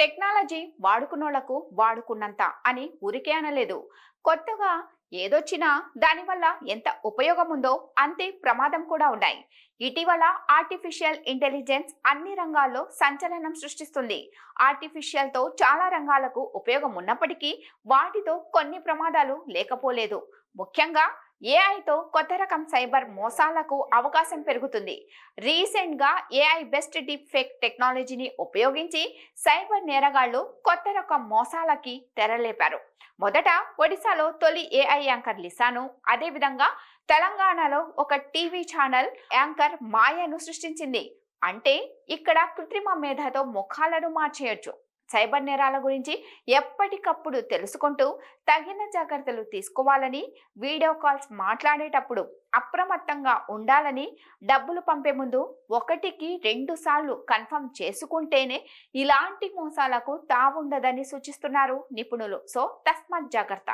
Technology వాడుకున్నోళ్ళకు వాడుకున్నంత అని ఊరికే అనలేదు. కొత్తగా ఏదొచ్చినా దానివల్ల ఎంత ఉపయోగం ఉందో అంతే ప్రమాదం కూడా ఉన్నాయి. ఇటీవల ఆర్టిఫిషియల్ ఇంటెలిజెన్స్ అన్ని రంగాల్లో సంచలనం సృష్టిస్తుంది. ఆర్టిఫిషియల్తో చాలా రంగాలకు ఉపయోగం ఉన్నప్పటికీ వాటితో కొన్ని ప్రమాదాలు లేకపోలేదు. ముఖ్యంగా ఏఐతో కొత్త రకం సైబర్ మోసాలకు అవకాశం పెరుగుతుంది. రీసెంట్గా ఏఐ బెస్ట్ డీప్ ఫేక్ టెక్నాలజీని ఉపయోగించి సైబర్ నేరగాళ్ళు కొత్త రకం మోసాలకి తెరలేపారు. మొదట ఒడిశాలో తొలి ఏఐ యాంకర్ లిసాను అదేవిధంగా తెలంగాణలో ఒక టీవీ ఛానల్ యాంకర్ మాయను సృష్టించింది. అంటే ఇక్కడ కృత్రిమ మేధతో ముఖాలను మార్చేయొచ్చు. సైబర్ నేరాల గురించి ఎప్పటికప్పుడు తెలుసుకుంటూ తగిన జాగ్రత్తలు తీసుకోవాలని వీడియో కాల్స్ మాట్లాడేటప్పుడు అప్రమత్తంగా ఉండాలని డబ్బులు పంపే ముందు ఒకటికి రెండు సార్లు కన్ఫర్మ్ చేసుకుంటేనే ఇలాంటి మోసాలకు తావుండదని సూచిస్తున్నారు నిపుణులు. సో తస్మాత్ జాగ్రత్త.